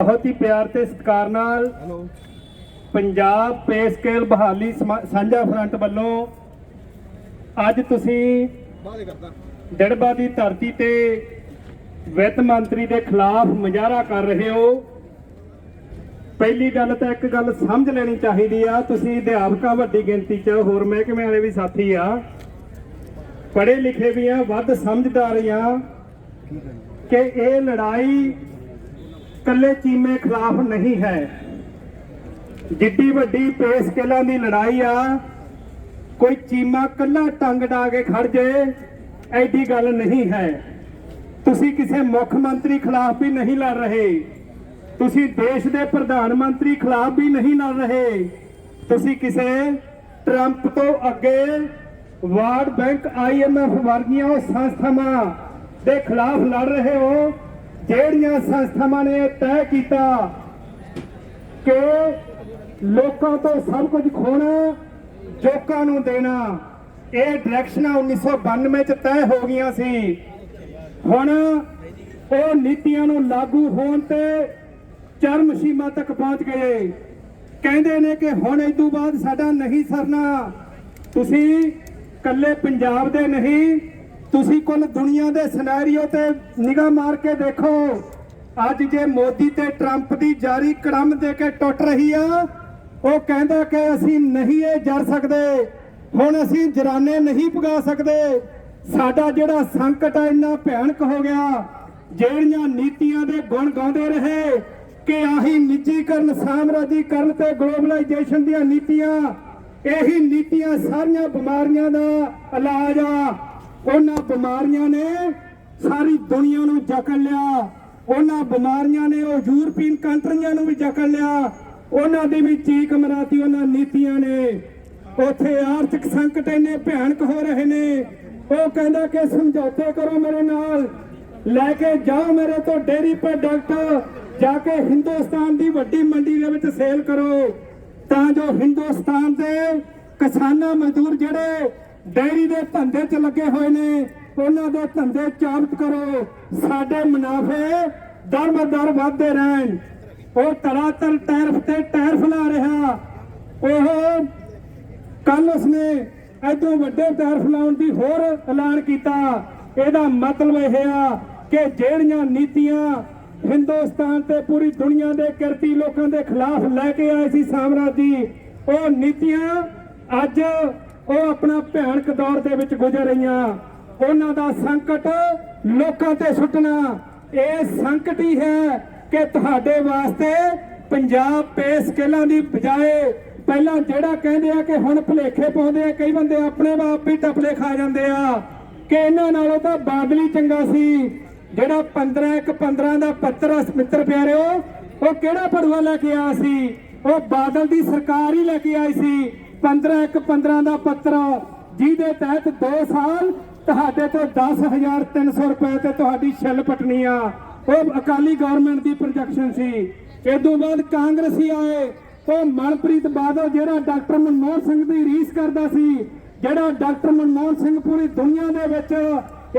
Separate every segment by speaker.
Speaker 1: ਬਹੁਤ ਹੀ ਪਿਆਰ ਤੇ ਸਤਿਕਾਰ ਨਾਲ ਪੰਜਾਬ ਪੇ ਸਕੇਲ ਬਹਾਲੀ ਸਾਂਝਾ ਫਰੰਟ ਵੱਲੋਂ ਅੱਜ ਤੁਸੀਂ ਡੜਬਾ ਦੀ ਧਰਤੀ ਤੇ ਵਿੱਤ ਮੰਤਰੀ ਦੇ ਖਿਲਾਫ ਮੁਜ਼ਾਹਰਾ ਕਰ ਰਹੇ ਹੋ। ਪਹਿਲੀ ਗੱਲ ਤਾਂ ਇੱਕ ਗੱਲ ਸਮਝ ਲੈਣੀ ਚਾਹੀਦੀ ਆ ਤੁਸੀਂ ਅਧਿਆਪਕਾਂ ਵੱਡੀ ਗਿਣਤੀ 'ਚ ਹੋਰ ਮਹਿਕਮੇ ਵਾਲੇ ਵੀ ਸਾਥੀ ਆ। ਪੜ੍ਹੇ ਲਿਖੇ ਵੀ ਆ ਵੱਧ ਸਮਝਦਾਰ ਆ ਕਿ ਇਹ ਲੜਾਈ ਕੱਲੇ ਚੀਮੇ ਖਿਲਾਫ ਨਹੀਂ ਹੈ। ਜਿੱਡੀ ਵੱਡੀ ਪੇ ਸਕੇਲਾਂ ਦੀ ਲੜਾਈ ਆ, ਕੋਈ ਚੀਮਾ ਕੱਲਾ ਟੰਗ ਡਾ ਕੇ ਖੜ ਜੇ, ਐਡੀ ਗੱਲ ਨਹੀਂ ਹੈ। ਤੁਸੀਂ ਕਿਸੇ ਮੁੱਖ ਮੰਤਰੀ ਖਿਲਾਫ ਵੀ ਨਹੀਂ ਲੜ ਰਹੇ। ਤੁਸੀਂ ਦੇਸ਼ ਦੇ ਪ੍ਰਧਾਨ ਮੰਤਰੀ ਖਿਲਾਫ ਵੀ ਨਹੀਂ ਲੜ ਰਹੇ। ਤੁਸੀਂ ਕਿਸੇ ਟਰੰਪ ਤੋਂ ਅੱਗੇ ਵਰਲਡ ਬੈਂਕ ਆਈਐਮਐਫ ਵਰਗੀਆਂ ਉਹ ਸੰਸਥਾਵਾਂ ਦੇ ਖਿਲਾਫ ਲੜ ਰਹੇ ਹੋ। ਜਿਹੜੀਆਂ ਸੰਸਥਾਵਾਂ ਨੇ ਇਹ ਤੈਅ ਕੀਤਾ ਕਿ ਲੋਕਾਂ ਤੋਂ ਸਭ ਕੁਝ ਖੋਣਾ, ਜੋਕਾਂ ਨੂੰ ਦੇਣਾ, ਇਹ ਡਾਇਰੈਕਸ਼ਨਾਂ 1992 ਚ ਤੈਅ ਹੋ ਗਈਆਂ ਸੀ। ਹੁਣ ਉਹ ਨੀਤੀਆਂ ਨੂੰ ਲਾਗੂ ਹੋਣ ਤੇ ਚਰਮ ਸੀਮਾ ਤੱਕ ਪਹੁੰਚ ਗਏ। ਕਹਿੰਦੇ ਨੇ ਕਿ ਹੁਣ ਇਸ ਤੋਂ ਬਾਅਦ ਸਾਡਾ ਨਹੀਂ ਸਰਨਾ। ਤੁਸੀਂ ਕੱਲੇ ਪੰਜਾਬ ਦੇ ਨਹੀਂ ਤੁਸੀਂ ਕੁੱਲ ਦੁਨੀਆ ਦੇ ਸਿਨੈਰੀਓ ਤੇ ਨਿਗਾਹ ਮਾਰ ਕੇ ਦੇਖੋ। ਅੱਜ ਜੇ ਮੋਦੀ ਤੇ ਟਰੰਪ ਦੀ ਜਾਰੀ ਕੜਮ ਦੇ ਕੇ ਟੁੱਟ ਰਹੀ ਆ, ਉਹ ਕਹਿੰਦਾ ਕਿ ਅਸੀਂ ਨਹੀਂ ਇਹ ਜਰ ਸਕਦੇ। ਹੁਣ ਅਸੀਂ ਜਰਾਨੇ ਨਹੀਂ ਪਗਾ ਸਕਦੇ। ਸਾਡਾ ਜਿਹੜਾ ਸੰਕਟ ਆ, ਇੰਨਾ ਭਿਆਨਕ ਹੋ ਗਿਆ। ਜਿਹੜੀਆਂ ਨੀਤੀਆਂ ਦੇ ਗੁਣ ਗਾਉਂਦੇ ਰਹੇ, ਕਿ ਆਹੀ ਨਿੱਜੀਕਰਨ, ਸਾਮਰਾਜੀਕਰਨ ਤੇ ਗਲੋਬਲਾਈਜੇਸ਼ਨ ਦੀਆਂ ਨੀਤੀਆਂ, ਇਹੀ ਨੀਤੀਆਂ ਸਾਰੀਆਂ ਬਿਮਾਰੀਆਂ ਦਾ ਇਲਾਜ ਆ। ਉਹਨਾਂ ਬਿਮਾਰੀਆਂ ਨੇ ਸਾਰੀ ਦੁਨੀਆ ਨੂੰ ਜਕੜ ਲਿਆ। ਉਹਨਾਂ ਬਿਮਾਰੀਆਂ ਨੇ ਉਹ ਯੂਰਪੀਅਨ ਕੰਟਰੀਆਂ ਨੂੰ ਵੀ ਜਕੜ ਲਿਆ। ਉਹਨਾਂ ਦੀ ਵੀ ਚੀਕ ਮਰਾਤੀ ਉਹਨਾਂ ਨੀਤੀਆਂ ਨੇ। ਉਥੇ ਆਰਥਿਕ ਸੰਕਟ ਇੰਨੇ ਭਿਆਨਕ ਹੋ ਰਹੇ ਨੇ। ਉਹ ਕਹਿੰਦਾ ਕਿ ਸਮਝੌਤੇ ਕਰੋ ਮੇਰੇ ਨਾਲ। ਲੈ ਕੇ ਜਾਓ ਮੇਰੇ ਤੋਂ ਡੇਰੀ ਪ੍ਰੋਡਕਟ। ਜਾ ਕੇ ਹਿੰਦੁਸਤਾਨ ਦੀ ਵੱਡੀ ਮੰਡੀ ਦੇ ਵਿੱਚ ਸੇਲ ਕਰੋ। ਤਾਂ ਜੋ ਹਿੰਦੁਸਤਾਨ ਦੇ ਕਿਸਾਨਾਂ, ਮਜ਼ਦੂਰ ਜਿਹੜੇ ਡੈਰੀ ਦੇ ਧੰਦੇ 'ਚ ਲੱਗੇ ਹੋਏ ਨੇ। ਉਹਨਾਂ ਦੇ ਧੰਦੇ ਚਾਲੂ ਕਰੋ। ਸਾਡੇ ਮੁਨਾਫੇ ਦਰ ਦਰ ਰਹਿਣ। ਉਹ ਤੜਾਤਲ ਟੈਰਫ ਤੇ ਟੈਰਫ ਲਾ ਰਿਹਾ। ਉਹ ਕੱਲ ਉਸਨੇ ਐਦੋਂ ਵੱਡੇ ਟੈਰਫ ਲਾਉਣ ਦੀ ਹੋਰ ਐਲਾਨ ਕੀਤਾ। ਇਹਦਾ ਮਤਲਬ ਇਹ ਆ ਕਿ ਜਿਹੜੀਆਂ ਨੀਤੀਆਂ ਹਿੰਦੁਸਤਾਨ ਤੇ ਪੂਰੀ ਦੁਨੀਆ ਦੇ ਕਿਰਤੀ ਲੋਕਾਂ ਦੇ ਖਿਲਾਫ ਲੈ ਕੇ ਆਏ ਸੀ ਸਾਮਰਾਜੀ ਉਹ ਨੀਤੀਆਂ ਅੱਜ ਉਹ ਆਪਣਾ ਭਿਆਨਕ ਦੌਰ ਦੇ ਵਿੱਚ ਗੁਜ਼ਰ ਰਹੀਆਂ। ਉਹਨਾਂ ਦਾ ਸੰਕਟ ਲੋਕਾਂ ਤੇ ਸੁੱਟਣਾ। ਇਹ ਸੰਕਟ ਹੀ ਹੈ ਕਿ ਤੁਹਾਡੇ ਵਾਸਤੇ ਪੰਜਾਬ ਪੇ ਸਕੇਲਾਂ ਦੀ ਬਜਾਏ ਪਹਿਲਾਂ ਜਿਹੜਾ ਕਹਿੰਦੇ ਆ ਕਿ ਹੁਣ ਭੁਲੇਖੇ ਪਾਉਂਦੇ ਆ, ਕਈ ਬੰਦੇ ਆਪਣੇ ਬਾਪ ਵੀ ਟਪਲੇ ਖਾ ਜਾਂਦੇ ਆ। ਕਿ ਇਹਨਾਂ ਨਾਲੋਂ ਤਾਂ ਬਾਦਲੀ ਚੰਗਾ ਸੀ। ਜਿਹੜਾ 15 ਇੱਕ 15 ਦਾ ਪੱਤਰ ਆ ਮਿੱਤਰ ਪਿਆਰਿਓ, ਉਹ ਕਿਹੜਾ ਪੜੂਆ ਲੈ ਕੇ ਆਇਆ ਸੀ? ਉਹ ਬਾਦਲ ਦੀ ਸਰਕਾਰ ਹੀ ਲੈ ਕੇ ਆਈ ਸੀ। 15 ਇੱਕ 15 ਦਾ ਪੱਤਰ ਜਿਹਦੇ ਤਹਿਤ 2 ਸਾਲ ਤੁਹਾਡੇ ਤੋਂ 10300 ਰੁਪਏ ਤੇ ਤੁਹਾਡੀ ਛਿੱਲ ਪਟਣੀ ਆ। ਉਹ ਅਕਾਲੀ ਗਵਰਨਮੈਂਟ ਦੀ ਪ੍ਰੋਜੈਕਸ਼ਨ ਸੀ। ਇਦੋਂ ਬਾਅਦ ਕਾਂਗਰਸੀ ਆਏ ਉਹ ਮਨਪ੍ਰੀਤ ਬਾਦਲ ਜਿਹੜਾ ਡਾਕਟਰ ਮਨਮੋਹਨ ਸਿੰਘ ਦੀ ਰੀਸ ਕਰਦਾ ਸੀ, ਜਿਹੜਾ ਡਾਕਟਰ ਮਨਮੋਹਨ ਸਿੰਘ ਪੂਰੀ ਦੁਨੀਆ ਦੇ ਵਿੱਚ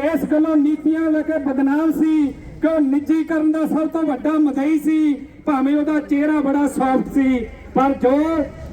Speaker 1: ਇਸ ਗੱਲੋਂ ਨੀਤੀਆਂ ਲੈ ਕੇ ਬਦਨਾਮ ਸੀ ਕਿ ਉਹ ਨਿੱਜੀਕਰਨ ਦਾ ਸਭ ਤੋਂ ਵੱਡਾ ਮਦਈ ਸੀ, ਭਾਵੇਂ ਉਹਦਾ ਚਿਹਰਾ ਬੜਾ ਸੌਫਟ ਸੀ, ਪਰ ਜੋ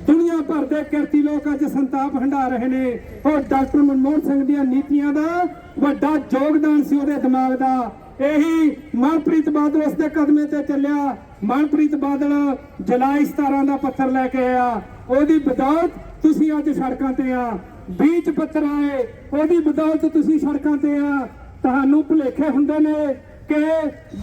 Speaker 1: ਦੁਨੀਆ ਭਰ ਦੇ ਕਿਰਤੀ ਲੋਕ ਅੱਜ ਸੰਤਾਪ ਹੰਡਾ ਰਹੇ ਨੇ। ਉਹ ਡਾਕਟਰ ਮਨਮੋਹਨ ਸਿੰਘ ਦੀਆਂ ਨੀਤੀਆਂ ਦਾ ਵੱਡਾ ਯੋਗਦਾਨ ਸੀ ਉਹਦੇ ਦਿਮਾਗ ਦਾ। ਇਹੀ ਮਨਪ੍ਰੀਤ ਬਾਦਲ ਉਸ ਦੇ ਕਦਮੇ ਤੇ ਚੱਲਿਆ। ਮਨਪ੍ਰੀਤ ਬਾਦਲ ਜੁਲਾਈ 17 ਦਾ ਪੱਥਰ ਲੈ ਕੇ ਆਇਆ। ਉਹਦੀ ਬਦੌਲਤ ਤੁਸੀਂ ਅੱਜ ਸੜਕਾਂ ਤੇ ਆ। ਬੀਚ ਪੱਥਰ ਆਏ। ਉਹਦੀ ਬਦੌਲਤ ਤੁਸੀਂ ਸੜਕਾਂ ਤੇ ਆ। ਤੁਹਾਨੂੰ ਭੁਲੇਖੇ ਹੁੰਦੇ ਨੇ ਕਿ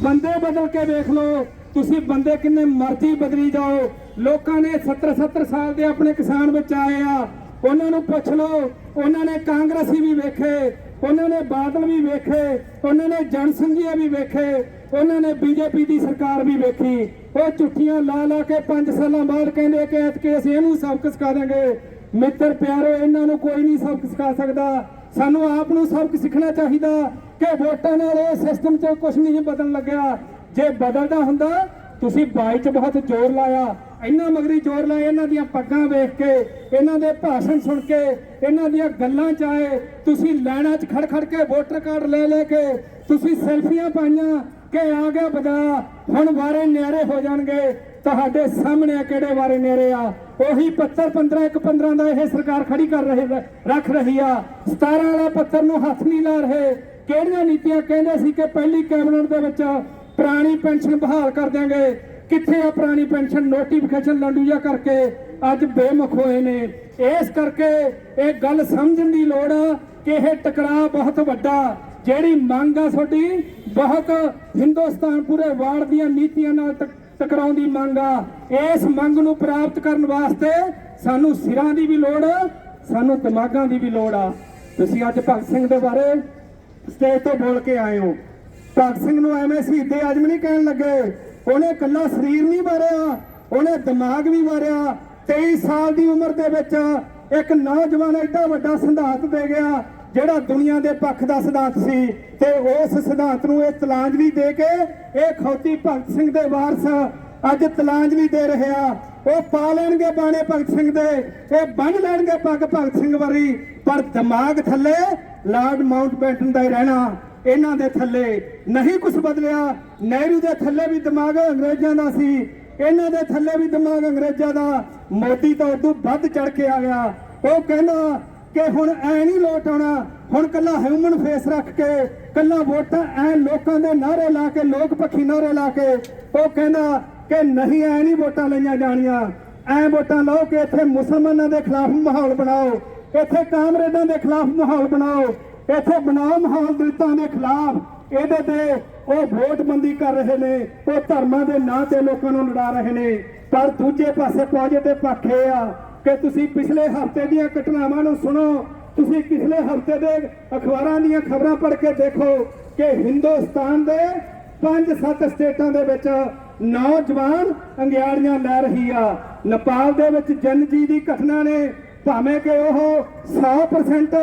Speaker 1: ਬੰਦੇ ਬਦਲ ਕੇ ਵੇਖ ਲਓ। ਤੁਸੀਂ ਬੰਦੇ ਕਿੰਨੇ ਮਰਜ਼ੀ ਬਦਲੀ ਜਾਓ। ਲੋਕਾਂ ਨੇ 70 70 ਸਾਲ ਦੇ ਆਪਣੇ ਕਿਸਾਨ ਵਿੱਚ ਆਏ ਆ। ਉਹਨਾਂ ਨੂੰ ਪੁੱਛ ਲਓ, ਉਹਨਾਂ ਨੇ ਕਾਂਗਰਸੀ ਵੀ ਵੇਖੇ, ਉਹਨਾਂ ਨੇ ਬਾਦਲ ਵੀ ਵੇਖੇ, ਉਹਨਾਂ ਨੇ ਜਨਸੰਘੀਆ ਵੀ ਵੇਖੇ, ਉਹਨਾਂ ਨੇ ਬੀਜੇਪੀ ਦੀ ਸਰਕਾਰ ਵੀ ਵੇਖੀ। ਉਹ ਝੁੱਠੀਆਂ ਲਾ ਲਾ ਕੇ 5 ਸਾਲਾਂ ਬਾਅਦ ਕਹਿੰਦੇ ਕਿ ਐਤਕੇ ਅਸੀਂ ਇਹਨੂੰ ਸਬਕ ਸਿਖਾ ਦਾਂਗੇ। ਮਿੱਤਰ ਪਿਆਰੋ, ਇਹਨਾਂ ਨੂੰ ਕੋਈ ਨਹੀਂ ਸਬਕ ਸਿਖਾ ਸਕਦਾ। ਸਾਨੂੰ ਆਪ ਨੂੰ ਸਬਕ ਸਿੱਖਣਾ ਚਾਹੀਦਾ ਕਿ ਵੋਟਾਂ ਨਾਲ ਇਹ ਸਿਸਟਮ 'ਚ ਕੁਝ ਨਹੀਂ ਬਦਲਣ ਲੱਗਿਆ। ਜੇ ਬਦਲਦਾ ਹੁੰਦਾ, ਤੁਸੀਂ ਬਾਈ 'ਚ ਬਹੁਤ ਜ਼ੋਰ ਲਾਇਆ, ਇੰਨਾ ਮਗਰੀ ਜ਼ੋਰ ਲਾਇਆ, ਇਹਨਾਂ ਦੀਆਂ ਪੱਗਾਂ ਵੇਖ ਕੇ, ਇਹਨਾਂ ਦੇ ਭਾਸ਼ਣ ਸੁਣ ਕੇ, ਇਹਨਾਂ ਦੀਆਂ ਗੱਲਾਂ 'ਚ ਤੁਸੀਂ ਲੈਣਾ 'ਚ ਖੜ ਖੜ ਕੇ ਵੋਟਰ ਕਾਰਡ ਲੈ ਲੈ ਕੇ, ਤੁਸੀਂ ਸੈਲਫੀਆਂ ਪਾਈਆਂ
Speaker 2: ਕਿ ਆ ਗਿਆ ਬਦਾ, ਹੁਣ ਵਾਰੇ ਨਿਆਰੇ ਹੋ ਜਾਣਗੇ। ਤੁਹਾਡੇ ਸਾਹਮਣੇ ਆ ਕਿਹੜੇ ਵਾਰੇ ਨਿਆਰੇ ਆ? ਉਹੀ ਪੱਤਰ 15 ਇੱਕ 15 ਦਾ ਇਹ ਸਰਕਾਰ ਖੜੀ ਕਰ ਰਹੀ, ਰੱਖ ਰਹੀ ਆ। 17 ਵਾਲਾ ਪੱਤਰ ਨੂੰ ਹੱਥ ਨਹੀਂ ਲਾ ਰਹੇ। ਕਿਹੜੀਆਂ ਨੀਤੀਆਂ ਕਹਿੰਦੇ ਸੀ ਕਿ ਪਹਿਲੀ ਕੈਬਨਿਟ ਦੇ ਵਿੱਚ ਪੁਰਾਣੀ ਪੈਨਸ਼ਨ ਬਹਾਲ ਕਰ ਦਿਆਂਗੇ। ਕਿੱਥੇ ਆ ਪੁਰਾਣੀ ਪੈਨਸ਼ਨ? ਨੋਟੀਫਿਕੇਸ਼ਨ ਲੰਡੂਜਾ ਕਰਕੇ ਅੱਜ ਬੇਮੁਖ ਹੋਏ ਨੇ। ਇਸ ਕਰਕੇ ਇਹ ਗੱਲ ਸਮਝਣ ਦੀ ਲੋੜ ਆ ਕਿ ਇਹ ਟਕਰਾਅ ਬਹੁਤ ਵੱਡਾ। ਜਿਹੜੀ ਮੰਗ ਆ ਤੁਹਾਡੀ, ਬਹੁਤ ਹਿੰਦੁਸਤਾਨ ਪੂਰੇ ਵਾਰਡ ਦੀਆਂ ਨੀਤੀਆਂ ਨਾਲ ਟਕ- ਟਕਰਾਉਣ ਦੀ ਮੰਗ ਆ। ਇਸ ਮੰਗ ਨੂੰ ਪ੍ਰਾਪਤ ਕਰਨ ਵਾਸਤੇ ਸਾਨੂੰ ਸਿਰਾਂ ਦੀ ਵੀ ਲੋੜ, ਸਾਨੂੰ ਦਿਮਾਗਾਂ ਦੀ ਵੀ ਲੋੜ ਆ। ਤੁਸੀਂ ਅੱਜ ਭਗਤ ਸਿੰਘ ਦੇ ਬਾਰੇ ਸਟੇਜ ਤੋਂ ਬੋਲ ਕੇ ਆਏ ਹੋ। ਭਗਤ ਸਿੰਘ ਨੂੰ ਐਵੇਂ ਸ਼ਹੀਦੇ ਆਜਮ ਨਹੀਂ ਕਹਿਣ ਲੱਗੇ। ਉਹਨੇ ਕੱਲਾ ਸਰੀਰ ਨਹੀਂ ਮਾਰਿਆ ਉਹਨੇ ਦਿਮਾਗ ਵੀ ਮਾਰਿਆ 23 ਸਾਲ ਦੀ ਉਮਰ ਦੇ ਵਿੱਚ ਇੱਕ ਨੌਜਵਾਨ ਐਡਾ ਵੱਡਾ ਸਿਧਾਂਤ ਦੇ ਗਿਆ, ਜਿਹੜਾ ਦੁਨੀਆ ਦੇ ਪੱਖ ਦਾ ਸਿਧਾਂਤ ਸੀ। ਤੇ ਉਸ ਸਿਧਾਂਤ ਨੂੰ ਇਹ ਤਲਾਂਜਲੀ ਦੇ ਕੇ ਇਹ ਖੌਤੀ ਭਗਤ ਸਿੰਘ ਦੇ ਵਾਰਸ ਅੱਜ ਤਲਾਂਜਲੀ ਦੇ ਰਿਹਾ ਉਹ ਪਾ ਲੈਣਗੇ ਬਾਣੇ ਭਗਤ ਸਿੰਘ ਦੇ, ਇਹ ਬੰਨ ਲੈਣਗੇ ਪੱਗ ਭਗਤ ਸਿੰਘ ਵਰੀ ਪਰ ਦਿਮਾਗ ਥੱਲੇ ਲਾਰਡ ਮਾਊਂਟ ਬੈਟਨ ਦਾ ਹੀ ਰਹਿਣਾ। ਇਹਨਾਂ ਦੇ ਥੱਲੇ ਨਹੀਂ ਕੁਝ ਬਦਲਿਆ। ਨਹਿਰੂ ਦੇ ਥੱਲੇ ਵੀ ਦਿਮਾਗ ਅੰਗਰੇਜ਼ਾਂ ਦਾ ਸੀ। ਇਹਨਾਂ ਦੇ ਥੱਲੇ ਵੀ ਦਿਮਾਗ ਅੰਗਰੇਜ਼ਾਂ ਦਾ। ਮੋਦੀ ਤਾਂ ਉਦੋਂ ਵੱਧ ਚੜ ਕੇ ਆ ਗਿਆ। ਉਹ ਕਹਿੰਦਾ ਕਿ ਹੁਣ ਐ ਨਹੀਂ ਲੋਟ ਆਉਣਾ। ਹੁਣ ਕੱਲਾ ਹਿਊਮਨ ਫੇਸ ਰੱਖ ਕੇ ਕੱਲਾ ਵੋਟਾਂ ਐ ਲੋਕਾਂ ਦੇ ਨਾਰੇ ਲਾ ਕੇ, ਲੋਕ ਪੱਖੀ ਨਾਰੇ ਲਾ ਕੇ, ਉਹ ਕਹਿੰਦਾ ਕਿ ਨਹੀਂ, ਐ ਨਹੀਂ ਵੋਟਾਂ ਲਈਆਂ ਜਾਣੀਆਂ। ਐ ਵੋਟਾਂ ਲਓ ਕਿ ਇੱਥੇ ਮੁਸਲਮਾਨਾਂ ਦੇ ਖਿਲਾਫ ਮਾਹੌਲ ਬਣਾਓ। ਇੱਥੇ ਕਾਮਰੇਡਾਂ ਦੇ ਖਿਲਾਫ ਮਾਹੌਲ ਬਣਾਓ। ਇੱਥੇ ਬਣਾਓ ਮਾਹੌਲ ਦੇ ਖਿਲਾਫ ਇਹਦੇ ਤੇ ਉਹ ਵੋਟਬੰਦੀ ਕਰ ਰਹੇ ਨੇ, ਉਹ ਧਰਮਾਂ ਦੇ ਨਾਂ ਤੇ ਲੋਕਾਂ ਨੂੰ ਲੜਾ ਰਹੇ ਨੇ। ਪਰ ਦੂਜੇ ਪਾਸੇ ਪੋਜੀਟਿਵ ਪੱਖ ਇਹ ਆ ਕਿ ਤੁਸੀਂ ਪਿਛਲੇ ਹਫ਼ਤੇ ਦੀਆਂ ਘਟਨਾਵਾਂ ਨੂੰ ਸੁਣੋ, ਤੁਸੀਂ ਪਿਛਲੇ ਹਫ਼ਤੇ ਦੇ ਅਖਬਾਰਾਂ ਦੀਆਂ ਖਬਰਾਂ ਪੜ੍ਹ ਕੇ ਦੇਖੋ ਕਿ ਹਿੰਦੁਸਤਾਨ ਦੇ ਪੰਜ ਸੱਤ ਸਟੇਟਾਂ ਦੇ ਵਿੱਚ ਨੌਜਵਾਨ ਅੰਗਿਆੜੀਆਂ ਲੈ ਰਹੀ ਆ। ਨੇਪਾਲ ਦੇ ਵਿੱਚ ਜਨਜੀ ਦੀ ਘਟਨਾ ਨੇ ਭਾਵੇਂ ਕਿ ਉਹ 100%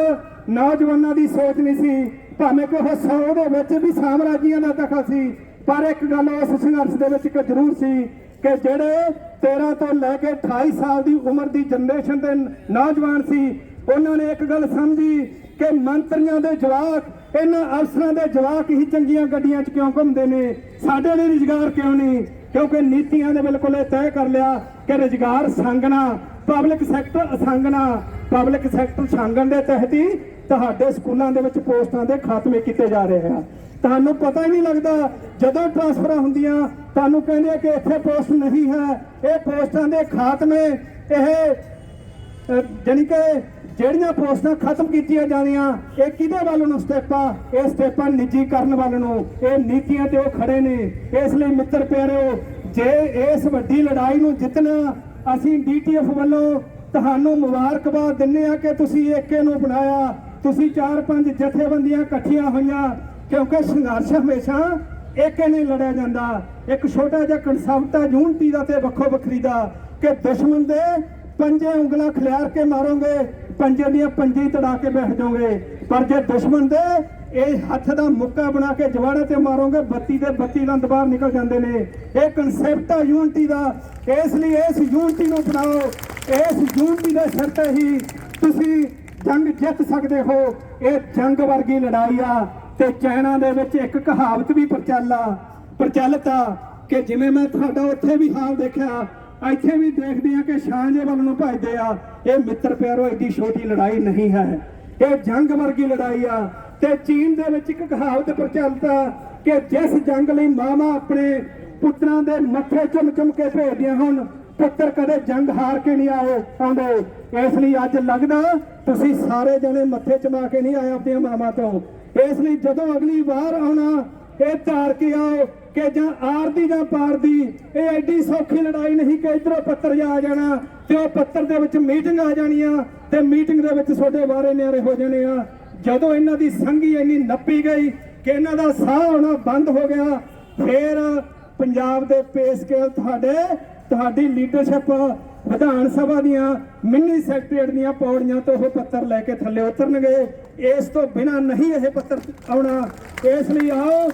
Speaker 2: ਨੌਜਵਾਨਾਂ ਦੀ ਸੋਚ ਨਹੀਂ ਸੀ, ਭਾਵੇਂ ਕਿ ਉਹ 100 ਦੇ ਵਿੱਚ ਵੀ ਸਾਮਰਾਜੀਆਂ ਦਾ ਦਖਲ ਸੀ, ਪਰ ਇੱਕ ਗੱਲ ਉਸ ਸੰਘਰਸ਼ ਦੇ ਵਿੱਚ ਇੱਕ ਜ਼ਰੂਰ ਸੀ ਕਿ ਜਿਹੜੇ 13 ਤੋਂ ਲੈ ਕੇ 28 ਸਾਲ ਦੀ ਉਮਰ ਦੀ ਜਨਰੇਸ਼ਨ ਦੇ ਨੌਜਵਾਨ ਸੀ, ਉਹਨਾਂ ਨੇ ਇੱਕ ਗੱਲ ਸਮਝੀ ਕਿ ਮੰਤਰੀਆਂ ਦੇ ਜਵਾਕ, ਇਹਨਾਂ ਅਫਸਰਾਂ ਦੇ ਜਵਾਕ ਹੀ ਚੰਗੀਆਂ ਗੱਡੀਆਂ 'ਚ ਕਿਉਂ ਘੁੰਮਦੇ ਨੇ? ਸਾਡੇ ਲਈ ਰੁਜ਼ਗਾਰ ਕਿਉਂ ਨਹੀਂ? ਕਿਉਂਕਿ ਨੀਤੀਆਂ ਨੇ ਬਿਲਕੁਲ ਇਹ ਤੈਅ ਕਰ ਲਿਆ ਕਿ ਰੁਜ਼ਗਾਰ ਸੰਗਣਾ ਪਬਲਿਕ ਸੈਕਟਰ ਅਸੰਗਣਾ ਪਬਲਿਕ ਸੈਕਟਰ ਛਾਂਗਣ ਦੇ ਤਹਿਤ ਹੀ ਤੁਹਾਡੇ ਸਕੂਲਾਂ ਦੇ ਵਿੱਚ ਪੋਸਟਾਂ ਦੇ ਖਾਤਮੇ ਕੀਤੇ ਜਾ ਰਹੇ ਆ। ਤੁਹਾਨੂੰ ਪਤਾ ਹੀ ਨਹੀਂ ਲੱਗਦਾ, ਜਦੋਂ ਟ੍ਰਾਂਸਫਰਾਂ ਹੁੰਦੀਆਂ, ਤੁਹਾਨੂੰ ਕਹਿੰਦੇ ਕਿ ਇੱਥੇ ਪੋਸਟ ਨਹੀਂ ਹੈ। ਇਹ ਪੋਸਟਾਂ ਦੇ ਖਾਤਮੇ, ਇਹ ਅਹ ਜਾਣੀ ਕਿ ਜਿਹੜੀਆਂ ਪੋਸਟਾਂ ਖਤਮ ਕੀਤੀਆਂ ਜਾਂਦੀਆਂ ਇਹ ਕਿਹਦੇ ਵੱਲ ਨੂੰ ਸਟੈਪਾਂ? ਇਹ ਸਟੈਪਾਂ ਨਿੱਜੀਕਰਨ ਵੱਲ ਨੂੰ। ਇਹ ਨੀਤੀਆਂ ਤੇ ਉਹ ਖੜੇ ਨੇ। ਇਸ ਲਈ ਮਿੱਤਰ ਪਿਆਰਿਓ, ਜੇ ਇਸ ਵੱਡੀ ਲੜਾਈ ਨੂੰ ਜਿੱਤਣਾ ਅਸੀਂ ਡੀਟੀਐਫ ਵੱਲੋਂ ਤੁਹਾਨੂੰ ਮੁਬਾਰਕਬਾਦ ਦਿੰਨੇ ਆ ਕਿ ਤੁਸੀਂ ਏਕੇ ਨੂੰ ਬਣਾਇਆ। ਤੁਸੀਂ ਚਾਰ ਪੰਜ ਜਥੇਬੰਦੀਆਂ ਇਕੱਠੀਆਂ ਹੋਈਆਂ, ਕਿਉਂਕਿ ਸੰਘਰਸ਼ ਹਮੇਸ਼ਾ ਏਕੇ ਨਹੀਂ ਲੜਿਆ ਜਾਂਦਾ। ਇੱਕ ਛੋਟਾ ਜਿਹਾ ਕਨਸੈਪਟ ਹੈ, ਯੂਨਿਟੀ ਦਾ ਤੇ ਵੱਖੋ ਵੱਖਰੀ ਦਾ, ਕਿ ਦੁਸ਼ਮਣ ਦੇ ਪੰਜੇ ਉਂਗਲਾਂ ਖਿਲਾਰ ਕੇ ਮਾਰੋਗੇ, ਪੰਜੇ ਦੀਆਂ ਪੰਜੀ ਤੜਾ ਕੇ ਬੈਠ ਜਾਓਗੇ। ਪਰ ਜੇ ਦੁਸ਼ਮਣ ਦੇ ਇਹ ਹੱਥ ਦਾ ਮੁੱਕਾ ਬਣਾ ਕੇ ਜਵਾੜੇ ਤੇ ਮਾਰੋਗੇ, ਬੱਤੀ ਦੇ ਬੱਤੀ ਲੰਦ ਬਾਹਰ ਨਿਕਲ ਜਾਂਦੇ ਨੇ। ਇਹ ਕਨਸੈਪਟ ਹੈ ਯੂਨਿਟੀ ਦਾ। ਇਸ ਲਈ ਇਸ ਯੂਨਿਟੀ ਨੂੰ ਬਣਾਓ। ਇਸ ਯੂਨਿਟੀ ਦੇ ਸਿਰ ਤੇ ਹੀ ਤੁਸੀਂ ਜੰਗ ਜਿੱਤ ਸਕਦੇ ਹੋ। ਇਹ ਜੰਗ ਵਰਗੀ ਲੜਾਈ ਆ ਤੇ ਚਾਈਨਾ ਦੇ ਵਿੱਚ ਇੱਕ ਕਹਾਵਤ ਵੀ ਪ੍ਰਚੱਲਾ ਪ੍ਰਚਲਿਤ ਆ ਕਿ ਜਿਵੇਂ ਮੈਂ ਤੁਹਾਡਾ ਉੱਥੇ ਵੀ ਹਾਲ ਦੇਖਿਆ, ਇੱਥੇ ਵੀ ਦੇਖਦੇ ਆ ਕਿ ਸ਼ਾਂਜੇ ਵੱਲ ਨੂੰ ਭਜਦੇ ਆ। ਇਹ ਮਿੱਤਰ ਪਿਆਰੋ ਏਡੀ ਛੋਟੀ ਲੜਾਈ ਨਹੀਂ ਹੈ। ਇਹ ਜੰਗ ਵਰਗੀ ਲੜਾਈ ਆ। ਤੇ ਚੀਨ ਦੇ ਵਿੱਚ ਇੱਕ ਕਹਾਵਤ ਪ੍ਰਚਲਿਤ ਆ ਕਿ ਜਿਸ ਜੰਗ ਲਈ ਮਾਮਾ ਆਪਣੇ ਪੁੱਤਰਾਂ ਦੇ ਮੱਥੇ ਚੁੰਮ ਚੁੰਮ ਕੇ ਭੇਜਦੀਆਂ ਹੁਣ, ਪੁੱਤਰ ਕਦੇ ਜੰਗ ਹਾਰ ਕੇ ਨਹੀਂ ਆਏ ਆਉਂਦੇ। ਇਸ ਲਈ ਅੱਜ ਲੱਗਦਾ ਤੁਸੀਂ ਸਾਰੇ ਜਣੇ ਮੱਥੇ ਚਮਾ ਕੇ ਨਹੀਂ ਆਏ ਆਪਣੀਆਂ ਮਾਮਾ ਤੋਂ। ਇਸ ਲਈ ਜਦੋਂ ਅਗਲੀ ਵਾਰ ਆਉਣਾ, ਇਹ ਧਾਰ ਕੇ ਆਓ ਕਿ ਜਾਂ ਆਰ ਦੀ ਜਾਂ ਪਾਰ ਦੀ ਇਹ ਐਡੀ ਸੌਖੀ ਲੜਾਈ ਨਹੀਂ ਕਿ ਇਧਰੋਂ ਪੱਤਰ ਜਾ ਆ ਜਾਣਾ ਤੇ ਉਹ ਪੱਤਰ ਦੇ ਵਿੱਚ ਮੀਟਿੰਗ ਆ ਜਾਣੀ ਆ ਤੇ ਮੀਟਿੰਗ ਦੇ ਵਿੱਚ ਤੁਹਾਡੇ ਵਾਰੇ ਨਿਆਰੇ ਹੋ ਜਾਣੇ ਆ। ਜਦੋਂ ਇਹਨਾਂ ਦੀ ਸੰਗੀ ਇੰਨੀ ਨੱਪੀ ਗਈ ਕਿ ਇਹਨਾਂ ਦਾ ਸਾਹ ਆਉਣਾ ਬੰਦ ਹੋ ਗਿਆ, ਫਿਰ ਪੰਜਾਬ ਦੇ ਪੇਸ਼ ਕੇ ਤੁਹਾਡੇ, ਤੁਹਾਡੀ ਲੀਡਰਸ਼ਿਪ ਵਿਧਾਨ ਸਭਾ ਦੀਆਂ ਮਿੰਨੀ ਸੈਕਟਰੀਏਟ ਦੀਆਂ ਪੌੜੀਆਂ ਤੋਂ ਉਹ ਪੱਤਰ ਲੈ ਕੇ ਥੱਲੇ ਉਤਰਨਗੇ। ਇਸ ਤੋਂ ਬਿਨਾ ਨਹੀਂ ਇਹ ਪੱਤਰ ਆਉਣਾ। ਇਸ ਲਈ ਆਓ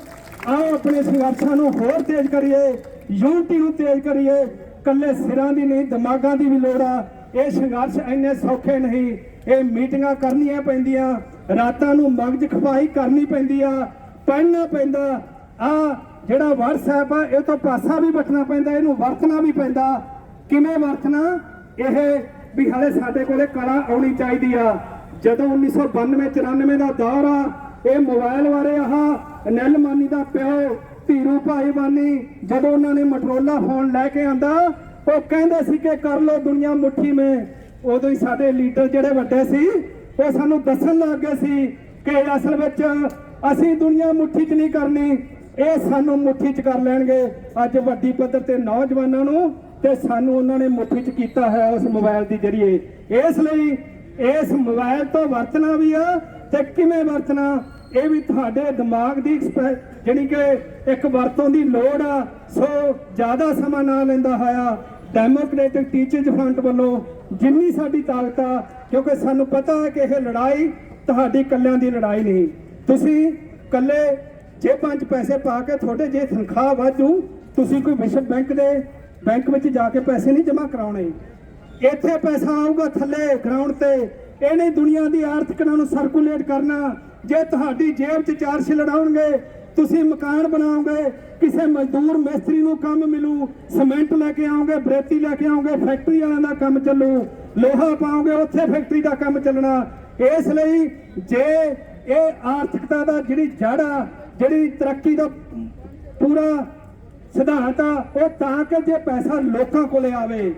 Speaker 2: ਆਓ ਆਪਣੇ ਸੰਘਰਸ਼ਾਂ ਨੂੰ ਹੋਰ ਤੇਜ਼ ਕਰੀਏ, ਯੂਨਿਟੀ ਨੂੰ ਤੇਜ਼ ਕਰੀਏ। ਕੱਲੇ ਸਿਰਾਂ ਦੀ ਨਹੀਂ, ਦਿਮਾਗਾਂ ਦੀ ਵੀ ਲੋੜ ਆ। ਇਹ ਸੰਘਰਸ਼ ਇੰਨੇ ਸੌਖੇ ਨਹੀਂ। ਇਹ ਮੀਟਿੰਗਾਂ ਕਰਨੀਆਂ ਪੈਂਦੀਆਂ, ਰਾਤਾਂ ਨੂੰ ਮਗਜ ਖਪਾਈ ਕਰਨੀ ਪੈਂਦੀ ਆ, ਪੜ੍ਹਨਾ ਪੈਂਦਾ। ਆ ਜਿਹੜਾ WhatsApp ਆ, ਇਹ ਤੋਂ ਪਾਸਾ ਵੀ ਬਟਣਾ ਪੈਂਦਾ, ਇਹਨੂੰ ਵਰਤਣਾ ਵੀ ਪੈਂਦਾ। ਕਿਵੇਂ ਵਰਤਣਾ? ਇਹ ਵੀ ਹਾਲੇ ਸਾਡੇ ਕੋਲੇ ਕਲਾ ਆਉਣੀ ਚਾਹੀਦੀ ਆ। ਜਦੋਂ 1992 94 ਦਾ ਦੌਰ ਆ, ਇਹ ਮੋਬਾਈਲ ਬਾਰੇ ਆਹ ਅਨਿਲ ਮਾਨੀ ਦਾ ਪਿਓ ਧੀਰੂ ਭਾਈ ਬਾਨੀ ਜਦੋਂ ਉਹਨਾਂ ਨੇ ਮਟਰੋਲਾ ਫੋਨ ਲੈ ਕੇ ਆਂਦਾ ਉਹ ਕਹਿੰਦੇ ਸੀ ਕਿ ਕਰ ਲੋ ਦੁਨੀਆ ਮੁੱਠੀ ਮੇ। ਉਦੋਂ ਹੀ ਸਾਡੇ ਲੀਡਰ ਜਿਹੜੇ ਵੱਡੇ ਸੀ, ਉਹ ਸਾਨੂੰ ਦੱਸਣ ਲੱਗ ਗਏ ਸੀ ਕਿ ਅਸਲ ਵਿੱਚ ਅਸੀਂ ਦੁਨੀਆ ਮੁੱਠੀ 'ਚ ਨਹੀਂ ਕਰਨੀ, ਇਹ ਸਾਨੂੰ ਮੁੱਠੀ 'ਚ ਕਰ ਲੈਣਗੇ। ਅੱਜ ਵੱਡੀ ਪੱਧਰ ਤੇ ਨੌਜਵਾਨਾਂ ਨੂੰ ਤੇ ਸਾਨੂੰ ਉਹਨਾਂ ਨੇ ਮੁੱਠੀ 'ਚ ਕੀਤਾ ਹੈ ਉਸ ਮੋਬਾਈਲ ਦੀ ਜਰੀਏ। ਇਸ ਲਈ ਇਸ ਮੋਬਾਈਲ ਤੋਂ ਵਰਤਣਾ ਵੀ ਆ ਤੇ ਕਿਵੇਂ ਵਰਤਣਾ, ਇਹ ਵੀ ਤੁਹਾਡੇ ਦਿਮਾਗ ਦੀ ਐਕਸਪੈ- ਜਾਣੀ ਕਿ ਇੱਕ ਵਰਤੋਂ ਦੀ ਲੋੜ ਆ। ਸੋ ਜ਼ਿਆਦਾ ਸਮਾਂ ਨਾ ਲੈਂਦਾ ਹੋਇਆ ਡੈਮੋਕ੍ਰੈਟਿਕ ਟੀਚਰਜ਼ ਫਰੰਟ ਵੱਲੋਂ ਜਿੰਨੀ ਸਾਡੀ ਤਾਕਤ ਆ, ਕਿਉਂਕਿ ਸਾਨੂੰ ਪਤਾ ਹੈ ਕਿ ਇਹ ਲੜਾਈ ਤੁਹਾਡੀ ਕੱਲਿਆਂ ਦੀ ਲੜਾਈ ਨਹੀਂ। ਤੁਸੀਂ ਕੱਲੇ ਜੇਬਾਂ 'ਚ ਪੈਸੇ ਪਾ ਕੇ ਤੁਹਾਡੇ ਜੇ ਤਨਖਾਹ ਵਾਜੂ ਤੁਸੀਂ ਕੋਈ ਵਿਸ਼ਵ ਬੈਂਕ ਦੇ, ਬੈਂਕ ਵਿੱਚ ਜਾ ਕੇ ਪੈਸੇ ਨਹੀਂ ਜਮ੍ਹਾਂ ਕਰਾਉਣੇ। ਇੱਥੇ ਪੈਸਾ ਆਊਗਾ ਥੱਲੇ ਗਰਾਊਂਡ ਤੇ। ਇਹਨੇ ਦੁਨੀਆ ਦੀ ਆਰਥਿਕਤਾ ਨੂੰ ਸਰਕੂਲੇਟ ਕਰਨਾ। ਜੇ ਤੁਹਾਡੀ ਜੇਬ 'ਚ ਚਾਰ ਲੜਾਉਣਗੇ ਤੁਸੀਂ ਮਕਾਨ ਬਣਾਓਗੇ, ਕਿਸੇ ਮਜ਼ਦੂਰ ਮਿਸਤਰੀ ਨੂੰ ਕੰਮ ਮਿਲੂ, ਸੀਮੈਂਟ ਲੈ ਕੇ ਆਓਗੇ, ਬਰੇਤੀ ਲੈ ਕੇ ਆਓਗੇ, ਫੈਕਟਰੀ ਵਾਲਿਆਂ ਦਾ ਕੰਮ ਚੱਲੂ, ਲੋਹਾ ਪਾਓਗੇ, ਉੱਥੇ ਫੈਕਟਰੀ ਦਾ ਕੰਮ ਚੱਲਣਾ। ਇਸ ਲਈ ਜੇ ਇਹ ਆਰਥਿਕਤਾ ਦਾ ਜਿਹੜੀ ਜੜ ਆ, ਜਿਹੜੀ ਤਰੱਕੀ ਦਾ ਪੂਰਾ ਸਿਧਾਂਤ ਆ, ਉਹ ਤਾਂ ਕਿ ਜੇ ਪੈਸਾ ਲੋਕਾਂ ਕੋਲੇ ਆਵੇ।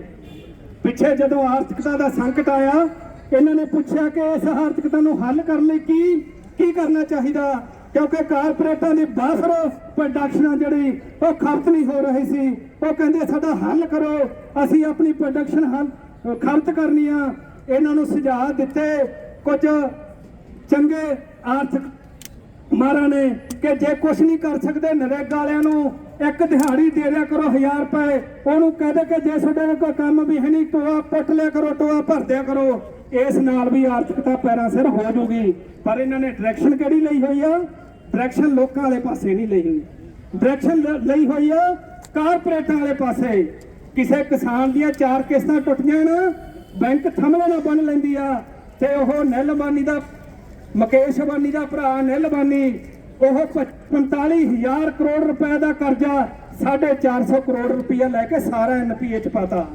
Speaker 2: ਪਿੱਛੇ ਜਦੋਂ ਆਰਥਿਕਤਾ ਦਾ ਸੰਕਟ ਆਇਆ, ਇਹਨਾਂ ਨੇ ਪੁੱਛਿਆ ਕਿ ਇਸ ਆਰਥਿਕਤਾ ਨੂੰ ਹੱਲ ਕਰਨ ਲਈ ਕੀ ਕੀ ਕਰਨਾ ਚਾਹੀਦਾ? ਕਿਉਂਕਿ ਕਾਰਪੋਰੇਟਾਂ ਦੀ ਬਾਫਰ ਪ੍ਰੋਡਕਸ਼ਨ ਜਿਹੜੀ ਉਹ ਖਪਤ ਨਹੀਂ ਹੋ ਰਹੀ ਸੀ। ਉਹ ਕਹਿੰਦੇ ਸਾਡਾ ਹੱਲ ਕਰੋ, ਅਸੀਂ ਆਪਣੀ ਪ੍ਰੋਡਕਸ਼ਨ ਹੱਲ ਖਪਤ ਕਰਨੀ ਆ। ਇਹਨਾਂ ਨੂੰ ਸੁਝਾਅ ਦਿੱਤੇ। ਕੁਝ ਚੰਗੇ ਆਰਥਿਕ ਮਾਰਾ ਨੇ ਕਿ ਜੇ ਕੁਝ ਨਹੀਂ ਕਰ ਸਕਦੇ ਨਰੇਗਾ ਵਾਲਿਆਂ ਨੂੰ, ਇੱਕ ਦਿਹਾੜੀ ਦੇ ਦਿਆ ਕਰੋ 1000 ਰੁਪਏ। ਉਹਨੂੰ ਕਹਦੇ ਕਿ ਜੇ ਤੁਹਾਡੇ ਕੋਲ ਕੋਈ ਕੰਮ ਵੀ ਹੈ ਨਹੀਂ, ਟੋਆ ਪੁੱਟ ਲਿਆ ਕਰੋ, ਟੋਆ ਭਰ ਦਿਆ ਕਰੋ। ਇਸ ਨਾਲ ਵੀ ਆਰਥਿਕਤਾ ਪੈਰਾਂ ਸਿਰ ਹੋ ਜਾਊਗੀ। ਪਰ ਇਹਨਾਂ ਨੇ ਡਾਇਰੈਕਸ਼ਨ ਕਿਹੜੀ ਲਈ ਹੋਈ ਆ? ਡਾਇਰੈਕਸ਼ਨ ਲੋਕਾਂ ਵਾਲੇ ਪਾਸੇ ਨਹੀਂ ਲਈ ਹੋਈ। ਡਾਇਰੈਕਸ਼ਨ ਲਈ ਹੋਈ ਆ ਕਾਰਪੋਰੇਟਾਂ ਵਾਲੇ ਪਾਸੇ। ਕਿਸੇ ਕਿਸਾਨ ਦੀਆਂ ਚਾਰ ਕਿਸ਼ਤਾਂ ਟੁੱਟ ਜਾਣ, ਬੈਂਕ ਥੰਮਲੇ ਨਾਲ ਬੰਨ ਲੈਂਦੀ ਆ, ਤੇ ਉਹ ਨਿਲਮਾਨੀ ਦਾ, ਮੁਕੇਸ਼ ਅੰਬਾਨੀ ਦਾ ਭਰਾ ਨਿਲ ਬਾਨੀ, ਉਹ 45000 ਕਰੋੜ ਰੁਪਏ ਦਾ ਕਰਜ਼ਾ 450 ਕਰੋੜ ਰੁਪਇਆ ਲੈ ਕੇ ਸਾਰਾ ਐਨਪੀਏ ਚ ਪਾਤਾ।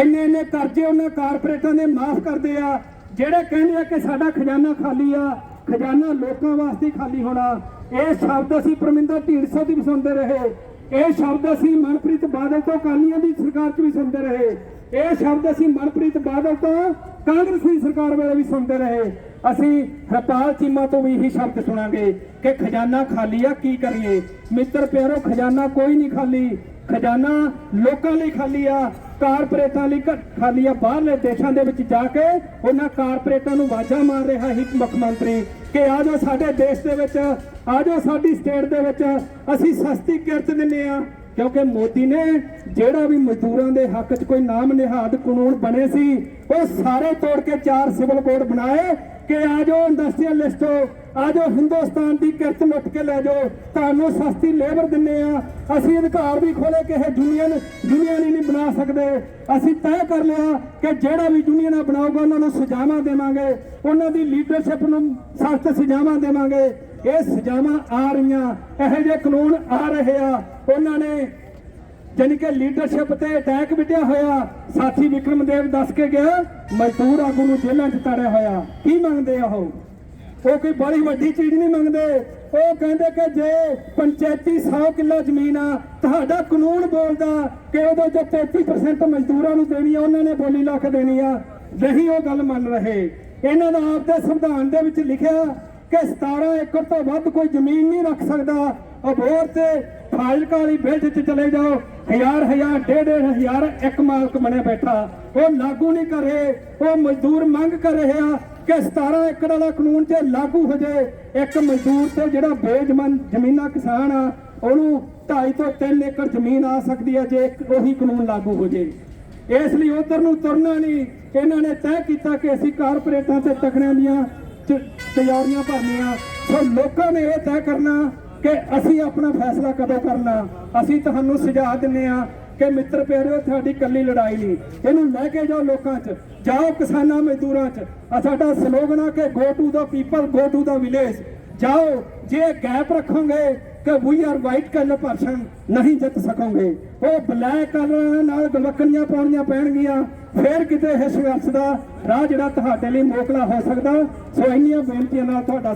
Speaker 2: ਇੰਨੇ ਇੰਨੇ ਕਰਜ਼ੇ ਉਹਨਾਂ ਕਾਰਪੋਰੇਟਾਂ ਦੇ ਮਾਫ ਕਰਦੇ ਆ, ਜਿਹੜੇ ਕਹਿੰਦੇ ਆ ਕਿ ਸਾਡਾ ਖਜ਼ਾਨਾ ਖਾਲੀ ਆ ਖਜ਼ਾਨਾ ਲੋਕਾਂ ਵਾਸਤੇ ਖਾਲੀ ਹੋਣਾ, ਇਹ ਸ਼ਬਦ ਅਸੀਂ ਪਰਮਿੰਦਰ ਢੀਂਡਸਾ ਦੀ ਵੀ ਸੁਣਦੇ ਰਹੇ। ਇਹ ਸ਼ਬਦ ਅਸੀਂ ਮਨਪ੍ਰੀਤ ਬਾਦਲ ਤੋਂ ਕਾਲੀਆਂ ਦੀ ਸਰਕਾਰ 'ਚ ਵੀ ਸੁਣਦੇ ਰਹੇ। ਇਹ ਸ਼ਬਦ ਅਸੀਂ ਮਨਪ੍ਰੀਤ ਬਾਦਲ ਤੋਂ ਕਾਂਗਰਸ ਦੀ ਸਰਕਾਰ ਵੇਲੇ ਵੀ ਸੁਣਦੇ ਰਹੇ। ਅਸੀਂ ਹਰਪਾਲ ਚੀਮਾ ਤੋਂ ਵੀ ਇਹੀ ਸ਼ਬਦ ਸੁਣਾਂਗੇ ਕਿ ਖਜ਼ਾਨਾ ਖਾਲੀ ਆ, ਕੀ ਕਰੀਏ? ਮਿੱਤਰ ਪਿਆਰੋ, ਖਜ਼ਾਨਾ ਕੋਈ ਨਹੀਂ ਖਾਲੀ। ਖਜ਼ਾਨਾ ਲੋਕਾਂ ਲਈ ਖਾਲੀ ਆ, ਕਾਰਪੋਰੇਟਾਂ ਲਈ ਖਾਲੀ ਆ। ਬਾਹਰਲੇ ਦੇਸ਼ਾਂ ਦੇ ਵਿੱਚ ਜਾ ਕੇ ਉਹਨਾਂ ਕਾਰਪੋਰੇਟਾਂ ਨੂੰ ਵਾਜਾ ਮਾਰ ਰਿਹਾ ਹੈ ਮੁੱਖ ਮੰਤਰੀ ਕਿ ਆ ਜਾਓ ਸਾਡੇ ਦੇਸ਼ ਦੇ ਵਿੱਚ, ਆ ਜਾਓ ਸਾਡੀ ਸਟੇਟ ਦੇ ਵਿੱਚ, ਅਸੀਂ ਸਸਤੀ ਕਿਰਤ ਦਿੰਨੇ ਆ ਕਿਉਂਕਿ ਮੋਦੀ ਨੇ ਜਿਹੜਾ ਵੀ ਮਜ਼ਦੂਰਾਂ ਦੇ ਹੱਕ 'ਚ ਕੋਈ ਨਾਮ ਨਿਹਾਦ ਕਾਨੂੰਨ ਬਣੇ ਸੀ, ਉਹ ਸਾਰੇ ਤੋੜ ਕੇ ਚਾਰ ਸਿਵਲ ਕੋਡ ਬਣਾਏ ਕਿ ਆ ਜਾਓ ਇੰਡਸਟਰੀਅਲਿਸਟੋ ਆ ਹਿੰਦੁਸਤਾਨ ਦੀ ਕਿਰਤ ਲੁੱਟ ਕੇ ਲੈ ਜਾਓ। ਤੁਹਾਨੂੰ ਸਸਤੀ ਲੇਬਰ ਦਿੰਨੇ ਆ। ਅਸੀਂ ਅਧਿਕਾਰ ਵੀ ਖੋਲੇ ਕਿ ਇਹ ਯੂਨੀਅਨ ਯੂਨੀਅਨ ਹੀ ਨਹੀਂ ਬਣਾ ਸਕਦੇ। ਅਸੀਂ ਤੈਅ ਕਰ ਲਿਆ ਕਿ ਜਿਹੜਾ ਵੀ ਯੂਨੀਅਨ ਬਣਾਊਗਾ, ਉਹਨਾਂ ਨੂੰ ਸਜ਼ਾਵਾਂ ਦੇਵਾਂਗੇ। ਉਹਨਾਂ ਦੀ ਲੀਡਰਸ਼ਿਪ ਨੂੰ ਸਖਤ ਸਜ਼ਾਵਾਂ ਦੇਵਾਂਗੇ। ਇਹ ਸਜ਼ਾਵਾਂ ਆ ਰਹੀਆਂ। ਇਹੋ ਜਿਹੇ ਕਾਨੂੰਨ ਆ ਰਹੇ ਆ। ਉਹਨਾਂ ਨੇ ਜਾਣੀ ਕਿ ਲੀਡਰਸ਼ਿਪ ਤੇ ਅਟੈਕ ਵਿਟਿਆ ਹੋਇਆ। ਸਾਥੀ ਵਿਕਰਮਦੇਵ ਦੱਸ ਕੇ ਗਿਆ, ਮਜ਼ਦੂਰ ਆਗੂ ਨੂੰ ਜੇਲ੍ਹਾਂ 'ਚ ਤਾੜਿਆ ਹੋਇਆ। ਕੀ ਮੰਗਦੇ ਆ ਉਹ? ਉਹ ਕੋਈ ਬੜੀ ਵੱਡੀ ਚੀਜ਼ ਨਹੀਂ ਮੰਗਦੇ। ਉਹ ਕਹਿੰਦੇ ਕਿ ਜੇ ਪੰਚਾਇਤੀ 100 ਕਿੱਲਾ ਜ਼ਮੀਨ ਆ, ਤੁਹਾਡਾ ਕਾਨੂੰਨ ਬੋਲਦਾ ਕਿ ਉਹਦੇ ਚ 33% ਮਜ਼ਦੂਰਾਂ ਨੂੰ ਦੇਣੀ ਆ, ਉਹਨਾਂ ਨੇ ਬੋਲੀ ਲੱਖ ਦੇਣੀ ਆ। ਨਹੀਂ, ਉਹ ਗੱਲ ਮੰਨ ਰਹੇ। ਇਹਨਾਂ ਦਾ ਆਪ ਦੇ ਸੰਵਿਧਾਨ ਦੇ ਵਿੱਚ ਲਿਖਿਆ ਕਿ 17 ਏਕੜ ਤੋਂ ਵੱਧ ਕੋਈ ਜ਼ਮੀਨ ਨਹੀਂ ਰੱਖ ਸਕਦਾ। ਅਬੋਰ ਤੇ ਫਾਜ਼ਿਲਕਾ ਵਾਲੀ ਬੇਲਟ 'ਚ ਚਲੇ ਜਾਓ। ਹਜ਼ਾਰ ਹਜ਼ਾਰ, ਡੇਢ ਡੇਢ ਹਜ਼ਾਰ ਇੱਕ ਮਾਲਕ ਬਣਿਆ ਬੈਠਾ। ਉਹ ਲਾਗੂ ਨਹੀਂ ਕਰ ਰਹੇ। ਉਹ ਮਜ਼ਦੂਰ ਮੰਗ ਕਰ ਰਹੇ ਆ ਕਿ 17 ਏਕੜ ਵਾਲਾ ਕਾਨੂੰਨ 'ਚ ਲਾਗੂ ਹੋ ਜਾਏ। ਇੱਕ ਮਜ਼ਦੂਰ ਤੇ ਜਿਹੜਾ ਬੇਜ਼ਮਨ ਜ਼ਮੀਨਾਂ ਕਿਸਾਨ ਆ, ਉਹਨੂੰ 2.5 ਤੋਂ 3 ਏਕੜ ਜ਼ਮੀਨ ਆ ਸਕਦੀ ਹੈ ਜੇ ਉਹੀ ਕਾਨੂੰਨ ਲਾਗੂ ਹੋ ਜਾਏ। ਇਸ ਲਈ ਉਧਰ ਨੂੰ ਤੁਰਨਾ ਨਹੀਂ। ਇਹਨਾਂ ਨੇ ਤੈਅ ਕੀਤਾ ਕਿ ਅਸੀਂ ਕਾਰਪੋਰੇਟਾਂ ਤੇ ਤਕੜਿਆਂ ਦੀਆਂ ਤਿਆਰੀਆਂ ਭਰਨੀਆਂ। ਸੋ ਲੋਕਾਂ ਨੇ ਇਹ ਤੈਅ ਕਰਨਾ ਕਿ ਅਸੀਂ ਆਪਣਾ ਫੈਸਲਾ ਕਦੋਂ ਕਰਨਾ? ਅਸੀਂ ਤੁਹਾਨੂੰ ਸੁਝਾਅ ਦਿੰਨੇ ਆ ਕਿ ਮਿੱਤਰ ਪਿਆਰਿਓ, ਤੁਹਾਡੀ ਕੱਲੀ ਲੜਾਈ ਨਹੀਂ। ਇਹਨੂੰ ਲੈ ਕੇ ਜਾਓ ਲੋਕਾਂ 'ਚ। ਜਾਓ ਕਿਸਾਨਾਂ ਮਜ਼ਦੂਰਾਂ 'ਚ। ਆ ਸਾਡਾ ਸਲੋਗਨ ਆ ਕਿ go to the people go to the village ਜਾਓ, ਜੇ ਗੈਪ ਰੱਖੋਗੇ ਕਿ we are white colour person ਨਹੀਂ ਜਿੱਤ ਸਕੋਗੇ। ਉਹ ਬਲੈਕ ਕਲਰ ਨਾਲ ਗਲਵਕਣੀਆਂ ਪਾਉਣੀਆਂ ਪੈਣਗੀਆਂ। ਫੇਰ ਕਿਤੇ ਇਸ ਵਿਅਰਸ ਦਾ ਰਾਹ ਜਿਹੜਾ ਤੁਹਾਡੇ ਲਈ ਮੋਕਲਾ ਹੋ ਸਕਦਾ। ਸੋ ਇੰਨੀਆਂ ਬੇਨਤੀਆਂ ਨਾਲ ਤੁਹਾਡਾ